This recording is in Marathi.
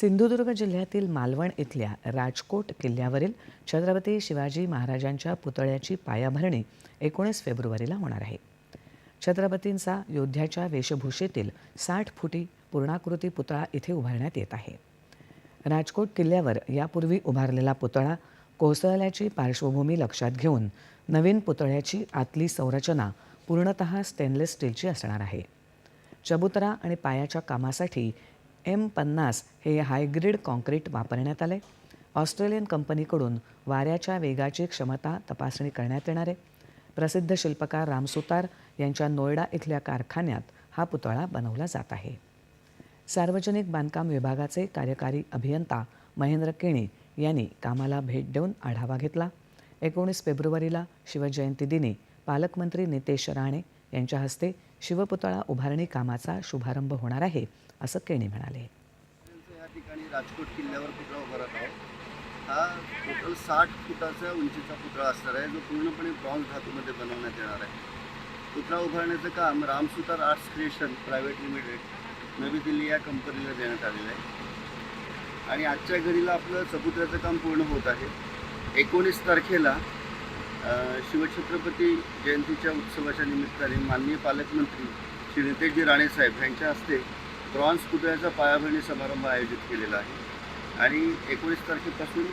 सिंधुदुर्ग जिल्ह्यातील मालवण इथल्या राजकोट किल्ल्यावरील छत्रपती शिवाजी महाराजांच्या पुतळ्याची पायाभरणी एकोणीस फेब्रुवारीला होणार आहे. छत्रपतींचा योद्ध्याच्या वेशभूषेतील साठ फुटी पूर्णाकृती पुतळा इथे उभारण्यात येत आहे. राजकोट किल्ल्यावर यापूर्वी उभारलेला पुतळा कोसळल्याची पार्श्वभूमी लक्षात घेऊन नवीन पुतळ्याची आतली संरचना पूर्णतः स्टेनलेस स्टीलची असणार आहे. चबुतरा आणि पायाच्या कामासाठी एम पन्नास हे हायग्रीड कॉन्क्रीट वापरण्यात आले. ऑस्ट्रेलियन कंपनीकडून वाऱ्याच्या वेगाची क्षमता तपासणी करण्यात येणार आहे. प्रसिद्ध शिल्पकार रामसुतार यांच्या नोएडा इथल्या कारखान्यात हा पुतळा बनवला जात आहे. सार्वजनिक बांधकाम विभागाचे कार्यकारी अभियंता महेंद्र केणी यांनी कामाला भेट देऊन आढावा घेतला. एकोणीस फेब्रुवारीला शिवजयंती दिनी पालकमंत्री नितेश राणे यांच्या हस्ते शिवपुतळा उभारणी कामाचा शुभारंभ होणार आहे असं केणी म्हणाले. या ठिकाणी राजकोट किल्ल्यावर पुतळा उभारत आहे. हा टोटल साठ फुटाचा उंचीचा पुतळा असणार आहे जो पूर्णपणे ब्रॉन्झ धातूमध्ये बनवण्यात येणार आहे. पुतळा उभारण्याचं काम Ram Sutar arts creation private limited नवी दिल्ली या कंपनीला देण्यात आलेलं आहे. आणि आजच्या घडीला आपलं चबुतऱ्याचं काम पूर्ण होत आहे. एकोणीस तारखेला शिवछत्रपती जयंतीच्या उत्सवाच्या निमित्ताने माननीय पालकमंत्री श्री नितेशजी राणेसाहेब यांच्या हस्ते ब्रॉन्झ पुतळ्याचा पायाभरणी समारंभ आयोजित केलेला आहे. आणि एकोणीस तारखेपासून